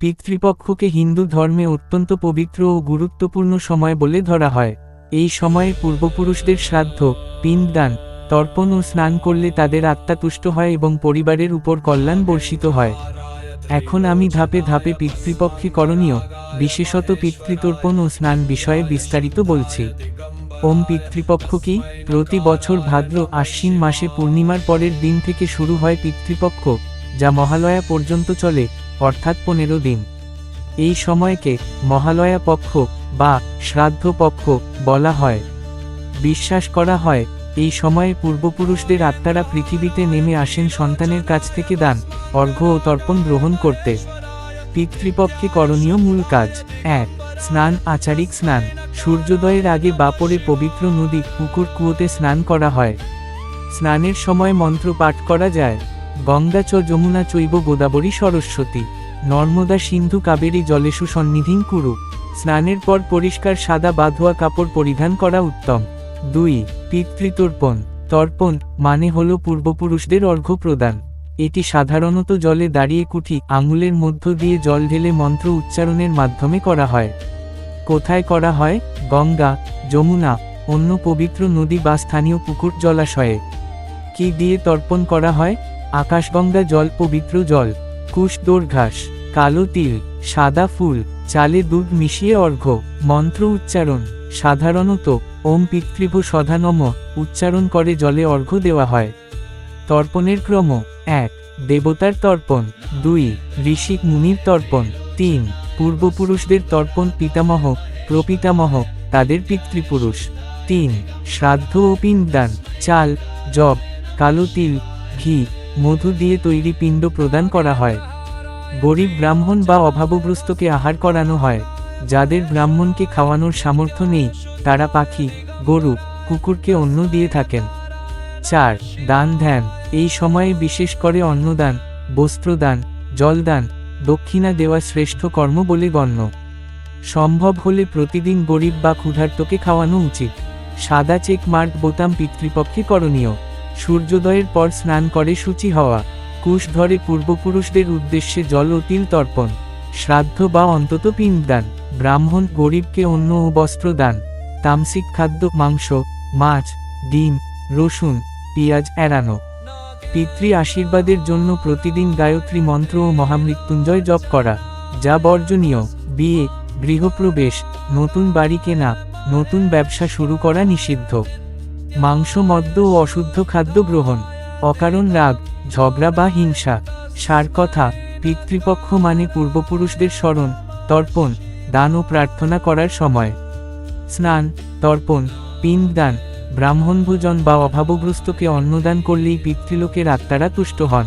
পিতৃপক্ষকে হিন্দু ধর্মে অত্যন্ত পবিত্র ও গুরুত্বপূর্ণ সময় বলে ধরা হয়। এই সময়ে পূর্বপুরুষদের শ্রাদ্ধ, পিণ্ডদান, তর্পণ ও স্নান করলে তাদের আত্মা তুষ্ট হয় এবং পরিবারের উপর কল্যাণ বর্ষিত হয়। এখন আমি ধাপে ধাপে পিতৃপক্ষে করণীয়, বিশেষত পিতৃতর্পণ ও স্নান বিষয়ে বিস্তারিত বলছি। ওম পিতৃপক্ষ কি? প্রতি বছর ভাদ্র আশ্বিন মাসে পূর্ণিমার পরের দিন থেকে শুরু হয় পিতৃপক্ষ, যা মহালয়া পর্যন্ত চলে। অর্থাৎ পনেরো দিন। এই সময়কে মহালয়া পক্ষ বা শ্রাদ্ধ পক্ষ বলা হয়। বিশ্বাস করা হয়, এই সময়ে পূর্বপুরুষদের আত্মারা পৃথিবীতে নেমে আসেন সন্তানের কাছ থেকে দান, অর্ঘ্য ও তর্পণ গ্রহণ করতে। পিতৃপক্ষে করণীয় মূল কাজ, এক, স্নান, আচারিক স্নান। সূর্যোদয়ের আগে বাপরে পবিত্র নদী, পুকুর, কুয়োতে স্নান করা হয়। স্নানের সময় মন্ত্র পাঠ করা যায়। গঙ্গা চ যমুনা চৈব গোদাবরী সরস্বতী, নর্মদা সিন্ধু কাবেরী জলেশু সন্নিধিং কুরু, স্নানের পর পরিষ্কার সাদা বাঁধোয়া কাপড় পরিধান করা উত্তম। দুই, পিতৃতর্পণ। তর্পণ মানে হল পূর্বপুরুষদের অর্ঘ্য প্রদান। এটি সাধারণত জলে দাঁড়িয়ে কুঠি আঙুলের মধ্য দিয়ে জল ঢেলে মন্ত্র উচ্চারণের মাধ্যমে করা হয়। কোথায় করা হয়? গঙ্গা, যমুনা, অন্য পবিত্র নদী বা স্থানীয় পুকুর জলাশয়ে। কি দিয়ে তর্পণ করা হয়? আকাশগঙ্গা জল, পবিত্র জল, কুশ ঘাস কালো তিল, সাদা ফুল, চালে দুধ মিশিয়ে অর্ঘ্য, মন্ত্র উচ্চারণ, সাধারণত, ওম পিতৃভ সধানম উচ্চারণ করে জলে অর্ঘ্য দেওয়া হয়। তর্পণের ক্রম, এক, দেবতার তর্পণ, দুই ঋষিক মুনির তর্পণ, তিন, পূর্বপুরুষদের তর্পণ পিতামহ, প্রপিতামহ, তাদের পিতৃপুরুষ, তিন, শ্রাদ্ধ ও পিণ্ডদান, চাল, জব, কালো তিল, ঘি মধু দিয়ে তৈরি পিণ্ড প্রদান করা হয়। গরিব ব্রাহ্মণ বা অভাবগ্রস্তকে আহার করানো হয়। যাদের ব্রাহ্মণকে খাওয়ানোর সামর্থ্য নেই, তারা পাখি, গরু, কুকুরকে অন্ন দিয়ে থাকেন। চার, দান ধ্যান। এই সময়ে বিশেষ করে অন্নদান, বস্ত্রদান, জলদান, দক্ষিণা দেওয়া শ্রেষ্ঠ কর্ম বলে গণ্য। সম্ভব হলে প্রতিদিন গরিব বা ক্ষুধার্তকে খাওয়ানো উচিত। সাদা চেক মার্ক বোতাম পিতৃপক্ষে করণীয়। সূর্যোদয়ের পর স্নান করে সূচি হওয়া, কুশ ধরে পূর্বপুরুষদের উদ্দেশ্যে জল ও তিল তর্পণ, শ্রাদ্ধ বা অন্তত পিণ্ডদান, ব্রাহ্মণ গরিবকে অন্ন ও বস্ত্র দান, তামসিক খাদ্য, মাংস, মাছ, ডিম, রসুন, পেঁয়াজ এড়ানো। পিতৃ আশীর্বাদের জন্য প্রতিদিন গায়ত্রী মন্ত্র ও মহামৃত্যুঞ্জয় জপ করা, যা বর্জনীয়, বিয়ে, গৃহপ্রবেশ, নতুন বাড়ি কেনা, নতুন ব্যবসা শুরু করা নিষিদ্ধ। মাংস, মদ্য ও অশুদ্ধ খাদ্য গ্রহণ, অকারণ রাগ, ঝগড়া বা হিংসা, সার কথা, পিতৃপক্ষ মানে পূর্বপুরুষদের স্মরণ, তর্পণ, দান ও প্রার্থনা করার সময়। স্নান, তর্পণ, পিণ্ডদান ব্রাহ্মণভোজন বা অভাবগ্রস্তকে অন্নদান করলেই পিতৃলোকের আত্মারা তুষ্ট হন।